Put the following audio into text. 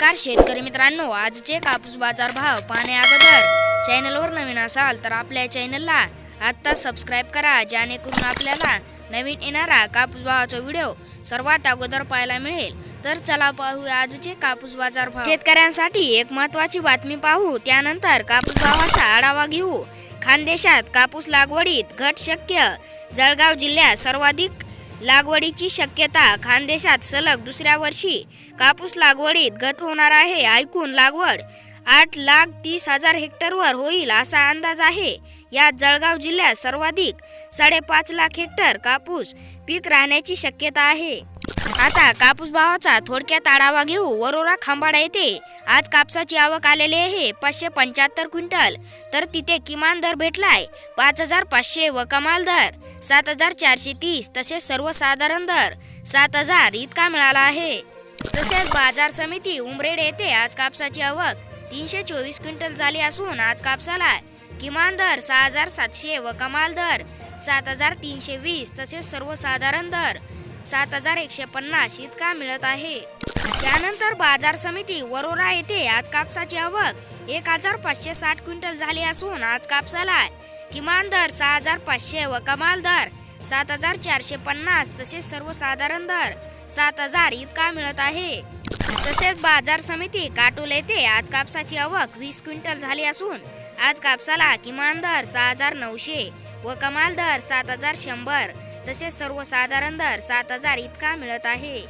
नमस्कार शेतकरी मित्रांनो आजचे कापूस बाजार भाव पाहण्या अगोदर चॅनलवर नवीन असाल तर आपल्या चॅनलला आत्ता सबस्क्राईब करा जेणेकरून आपल्याला नवीन येणारा कापूस भावाचा व्हिडिओ सर्वात अगोदर पाहायला मिळेल. तर चला पाहू आजचे कापूस बाजार भाव. शेतकऱ्यांसाठी एक महत्वाची बातमी पाहू त्यानंतर कापूस भावाचा आढावा घेऊ. खानदेशात कापूस लागवडीत घट शक्य. जळगाव जिल्ह्यात सर्वाधिक लागवडीची शक्यता खानदेशात सलग दुसऱ्या वर्षी कापूस लागवडीत घट होणार आहे ऐकून लागवड. आठ लाख तीस हजार हेक्टरवर होईल असा अंदाज आहे. यात जळगाव जिल्ह्यात सर्वाधिक साडेपाच लाख हेक्टर कापूस पीक राहण्याची शक्यता आहे. आता कापूस भावाचा थोडक्यात आढावा घेऊ. वरोरा खांबाडा येथे आज कापसाची आवक आलेली आहे. पाचशे पंच्याहत्तर क्विंटल. तर तिथे किमान दर भेटलाय. पाच हजार पाचशे व कमाल दर. सात हजार चारशे तीस. तसेच सर्वसाधारण दर. सात हजार इतका मिळाला आहे. तसेच बाजार समिती उमरेड येथे आज कापसाची आवक तीनशे चोवीस क्विंटल झाली असून आज कापसाला किमान दर सहा हजार सातशे व कमाल दर. सात हजार तीनशे वीस. तसेच सर्वसाधारण दर. सात हजार एकशे पन्नास इतका मिळत आहे. त्यानंतर बाजार समिती वरोरा येथे आज कापसाची आवक एक हजार पाचशे साठ क्विंटल झाली असून आज कापसाला किमान दर सहा हजार पाचशे व कमाल दर सात हजार चारशे पन्नास तसेच सर्वसाधारण दर सात हजार इतका मिळत आहे. तसेच बाजार समिती काटोल येथे आज कापसाची आवक वीस क्विंटल झाली असून आज कापसाला किमान दर सहा हजार नऊशे व कमाल दर सात हजार शंभर तसेच सर्वसाधारण दर सात हजार इतका मिळत आहे.